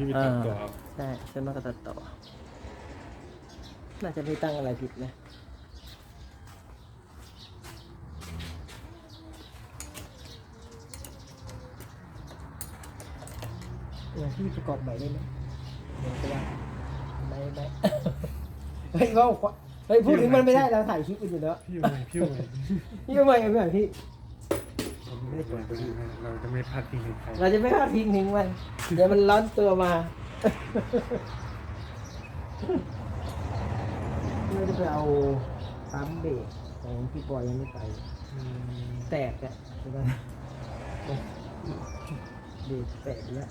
พี่ไปตัดต่อเอาใช่ฉันมากก็ตัดต่อ น่าจะไม่ตั้งอะไรผิดนะเออพี่ประกอบใหม่ได้ไหมเดี๋ยวจะว่าไม่ไม่ เฮ้ยว่าเฮ้ยพูดถึงมันไม่ได้เราถ่ายคลิปกันอยู่แล้วพี่เอาไว้พี่เอาไว้พี่ทำไมไม่ไหวพี่ ผมไม่ได้เปิดดูให้เราจะไม่พลาดพิงถึงใครเราจะไม่พลาดพิงถึงมัน เดี๋ยวมันร้อนตัวมาเราจะไปเอาปั๊มเบรกของพี่ปอยยังไม่ไปอืมแตกอะใช่ไหมเบรกแตกแล้ว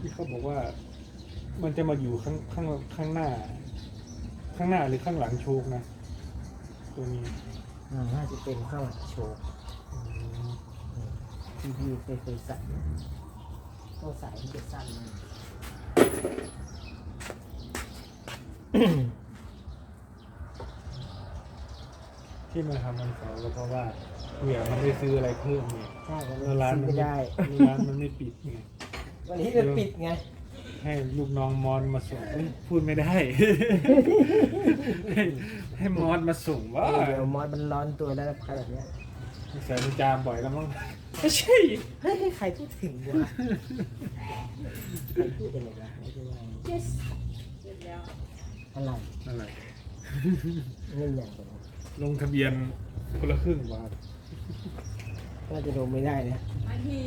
ที่เขาบอกว่า มันจะมาอยู่ข้างข้างข้างหน้า ข้างหน้าหรือข้างหลังโชคนะตัวนี้ อ่าน่าจะเป็นข้างหลังโชว์ที่พี่เคยเคยใส่ต้องใส่ให้จะสั้นมันที่มาทำมันเสาร์ก็เพราะว่าเผื่อมันได้ซื้ออะไรเพิ่มไงใช่แล้วร้านมันไม่ได้ ร้านมันไม่ปิดไงวันนี้จะปิดไง ให้ลูกน้องมอนมาส่งเอ้ยพูดไม่ได้ ให้ให้มอนมาส่งว่าเดี๋ยวมอสมันร้อนตัวแล้วขนาดเนี้ยใส่มันจามบ่อยแล้วมั้งไม่ใช่เฮ้ยใครพูดถึงวะใครพูดอะไรวะไม่ใช่ว่า yes เสร็จแล้วอะไรอะไรเงินอย่างเดียวลงทะเบียนคนละครึ่งบาทน่าจะลงไม่ได้นะบางที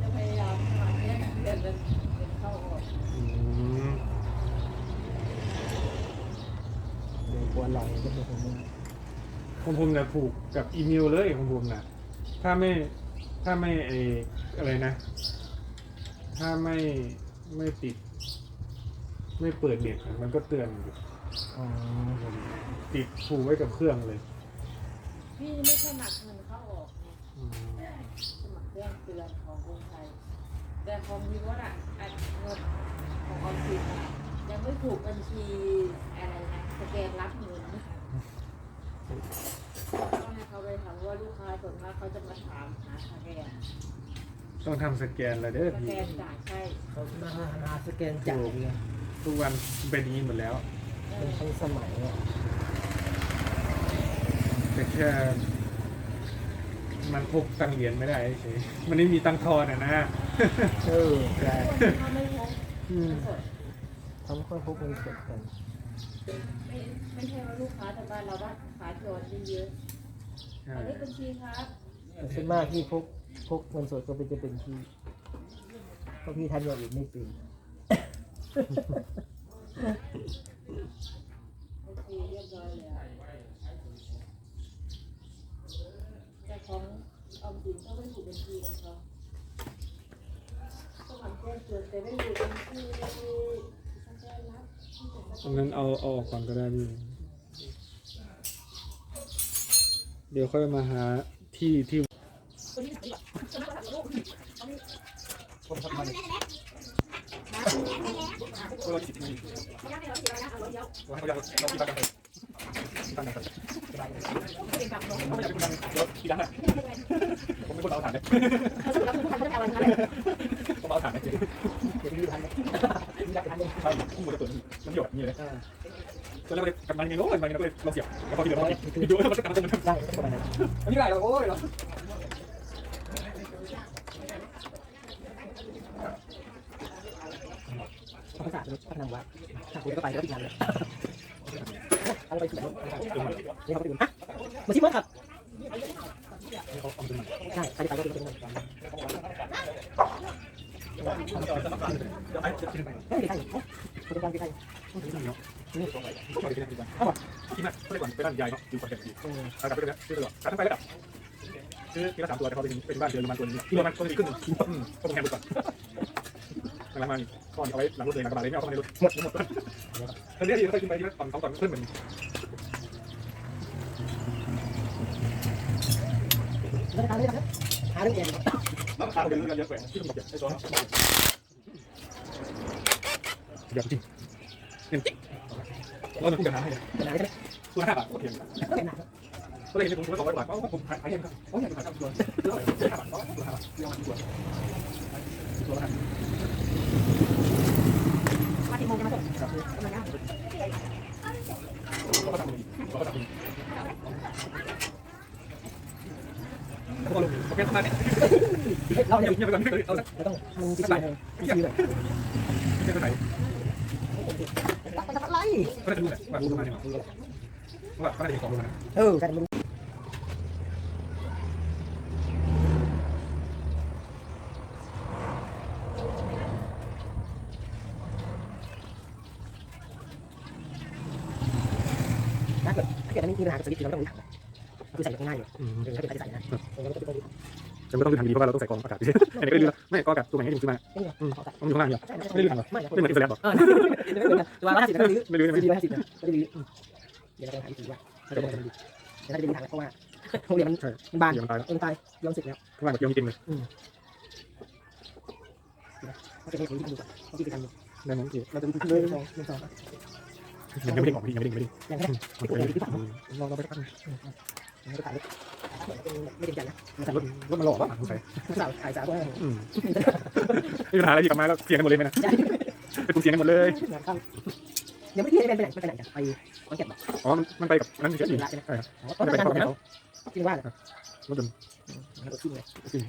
จะพยายามทำให้เดือนเป็นเป็นเข้า ออกอืมเดี๋ยวกลัวลอยก็เป็นคนนี้ของผมเนี่ยผูกกับอีเมลเลยของผมน่ะ ถ้าไม่ถ้าไม่เอออะไรนะ ถ้าไม่ไม่ติด ไม่เปิดเน็ตอะมันก็เตือนอยู่อ๋อผมติดผูกไว้กับเครื่องเลยพี่ไม่สมัครเงินเข้าออกไงอืมสมัครแจ้งเตือนของกรุงไทย แต่ของพี่ว่าอะอันเงินของออมสินอะยังไม่ถูกบัญชีอะไรนะสแกนรับเงินต้องให้เขาไปถามว่าลูกค้าส่วนมากเขาจะมาถามหาสแกนต้องทำสแกนอะไรเด้อสพี่แกนจ่ายใช่เขามาหาสแกนจ่ายไงทุกวันเป็นอย่างนี้หมดแล้ว เอเป็นอ ทันสมัยอะ แต่แค่ มันพกตังเหรียญไม่ได้เฉยมันไม่มีตังทอนอะนะเออใช่ถ้าไม่พกอืมสดเขาไม่ค่อยพกเงินสดกันไม่ไม่ใช่ว่าลูกค้าแต่บ้านเราว่าขาจรเยอะใช่ๆอันนี้บัญชีครับแต่ส่วนมากที่พกพกเงินสดก็เป็นจะเป็นพี่เพราะพี่ทำอย่างอื่นไม่เป็น บัญชีเรียบร้อยแล้วแต่ของออมสินก็ไม่ถูกบัญชีของเขาก็หวังแจ้ง เตือนแต่ไม่ถูกบัญชีสแกนรับที่จะสตรแกงนั้นเอาเอาออกก่อนก็ได้พี่ เดี๋ยวค่อยมาหาที่ที่ผมเป็นคนเอาถ่านเนี่ยผม เอาถ่านเนี่ยเดี๋ยวพี่ทันไหมพี่รักทันเลยใช่คู่มือจะเปิดมันหยดนี่เลยอ่าก็เลยกำลังยังโน้มันก็เลยลองเสียบแล้วพอที่เดียวมันดูมันก็กลังจะมันได้ประมาณนั้นอันนี้ได้แล้วโอ้ยเหรอเขาประกาศเลยพัฒนาวัดถ้าคุณก็ไปแล้วพี่ทันเลยเอาไปถึงรถนี่เขาไปถึงฮะมาชิมมั้งครับใช่ใครจะไปก็ไปถึง นั่นไอ้จะกินไปไม่ได้ใครคุณจะไปใครนี่ตรงไหนช่วยกินได้ดีกว่ากินนะก็เลยก่อนไปบ้านยายเนาะอยู่คนเดียวเออเอากลับไปเลยนะซื้อตลอดกลับทั้งไปแล้วดับซื้อทีละสามตัวแต่พอไปถึงไปบ้านเจอมันตัวนึงที่มันตัวนึงขึ้นอืมก็ต้องแทนไปก่อนหลังมาก้อนเอาไว้หลังรถเลยหลังกระบะเลยไม่เอาเข้ามาในรถหมดหมดตอนนี้ที่เราขึ้นไปที่ตอนสองตอนเพิ่มเหมือนแล้วทำได้ไหมหาเรื่องเอง ราคาเป็นเรื่องเยอะกว่าที่ต้องบอกไอ้ตัวเดี๋ยวจริงเห็นจริงเราจะพูดกันนะขนาดนี้ตัวห้าบาทโอเคขนาดก็เลยเห็นผมผมสองร้อยบาทเพราะผมขายเองครับเขาอยากขายครับตัวห้าบาทเพราะตัวห้าบาทเรื่องมันตัวตัวละมาที่โมงจะมาส่งครับมาได้เราก็ทำดีเราก็ทำดีแล้วพอลงโอเคมาเนี่ย เราเงีเนี่ยยบเงียบไปก่อนเอาละเราต้องมึงจะซื้อเลยซื้อเลยเงียบไปไหนตักไปทำอะไรก็ได้ดูแหละว่าดูมาเนี่ยว่าก็ได้ของดูมาเออกันมึงถ้าเกิดถ้าเกิดมีปัญหากับสวิตช์เราต้องรู้ถังคือใส่ง่ายอยู่เออถ้าเกิดใส่นะเออเราก็ต้อง ฉันก็ต้องดูทางดีเพราะว่าเราต้องใส่กองอากาศอันนี้ก็ลืมไม่ก็กับตัวไหนที่ผมซื้อมานี่ไงขอใส่ต้องอยู่ข้างล่างเนี่ยใช่ไม่ลืมทางหรอไม่ไม่เหมือนอิสระหรอเออไม่เหมือนกันตัวร้อยห้าสิบก็ลื้อไม่ลืมใช่ไหมดีร้อยห้าสิบก็ลื้อเดี๋ยวเราจะหาวิธีว่าเราจะทำดีเดี๋ยวเราจะดูทางเพราะว่าโรงเรียนมันบานเดี๋ยวมันตายแล้วเองตายยอมสึกแล้วข้างล่างแบบเกี่ยวจริงเลยเขาจะให้ผมที่ดูก่อนที่ไปทำอยู่ได้ไหมพี่เราจะดูเลยสองหนึ่งสองยังไม่ได้ออกพี่ยังไม่ได้ไม่ได้อย่างแรกลองเราไปสักไม่ได้ขาย ไม่ได้ใจนะรถรถมันหล่อป่ะสงสัยสาวขายสาวก็อืมมีปัญหาอะไรที่กลับมาแล้วเสียงกันหมดเลยไหมนะเป็นกลุ่มเสียงกันหมดเลยยังไม่ที่ได้ไปไหนไปไหนกันไปขอนแก่นบอกอ๋อมันไปกับนั่นเฉยถึงละใช่ไหมใช่ครับอ๋อตอนนั้นงานผมจริงว่ารถยนต์รถขึ้นเลยจริง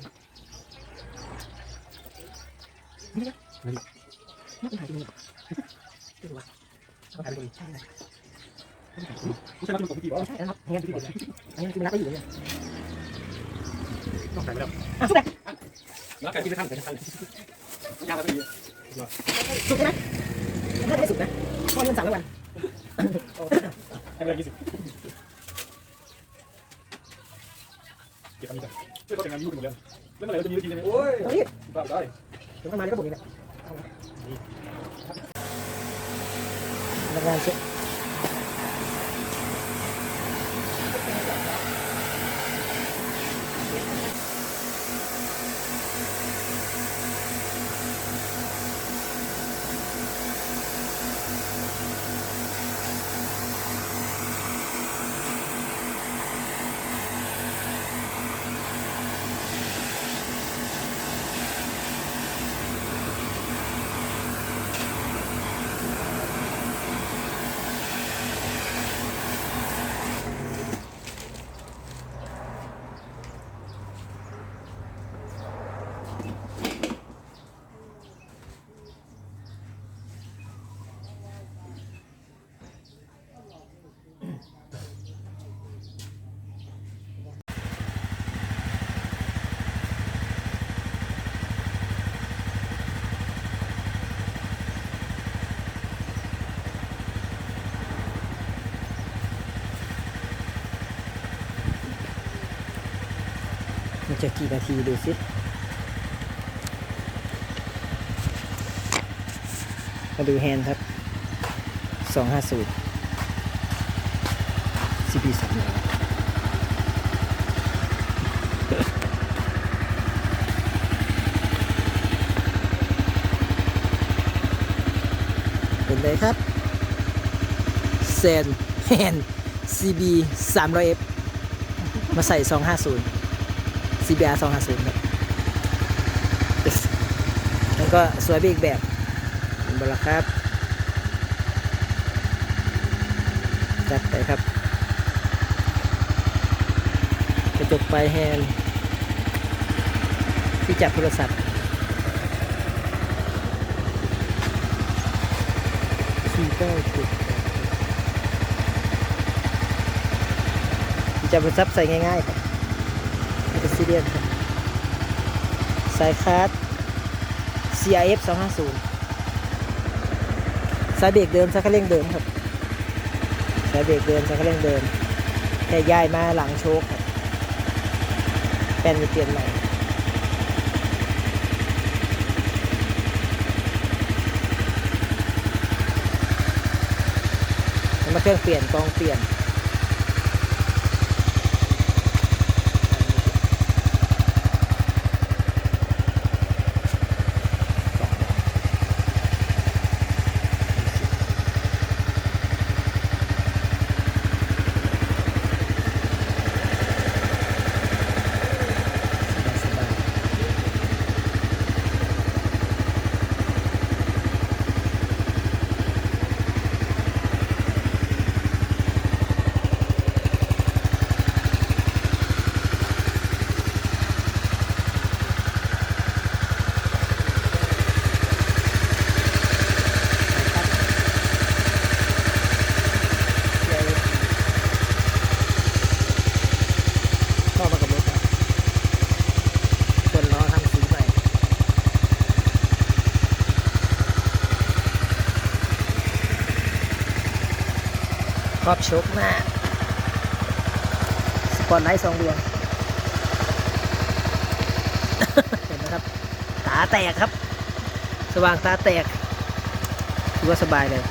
น่าจะหายจริงจริงว่าเขาขายไปใช่ผู้ชายรถยนต์ผมกี่วะใช่นะครับงานที่เด็ดงานที่รักก็อยู่เนี่ย ต้องขายไปแล้วอะสุดเลยแล้วขายที่ไม่ทันขายทันยาวไปดีสุดใช่ไหมถ้าได้สุดนะเพราะเงินสั่งแล้ววันให้ไปเลยยี่สิบเก็บอันนี้ก่อนเพื่อเขาแต่งงานยุ่งหมดแล้วแล้วเมื่อไหร่เราจะมีวิธีเลยโอ้ยตรงนี้บ้าได้เดี๋ยวมาก็บ่นนี่แหละงานเช็ค จะกี่นาทีดูสิมาดูแฮนด์ครับสองห้าศูนย์ CP สามเป็นเลยครับเซนแฮน CB 300F มาใส่ 250 CBR 250ครับแล้วก็สวยไปอีกแบบเห็นบลครับ จัดไปครับ กระจกปลายแฮนที่จับโทรศัพท์สี่เก้าจุดที่จับโทรศัพท์ใส่ง่ายๆครับ ซีเรียสครับสายคาร์ด CRF 250สายเบรกเดิมสายคันเร่งเดิมครับสายเบรกเดิมสายคันเร่งเดิม แต่ย้ายมาหลังโชคครับแป้นมีเปลี่ยนใหม่มาเครื่องเปลี่ยนกองเปลี่ยนสบาย รอบโชกหน้าสปอตไลท์สองดวงเห็นไหมครับตาแตกครับ สว่างตาแตกถือว่าสบายเลย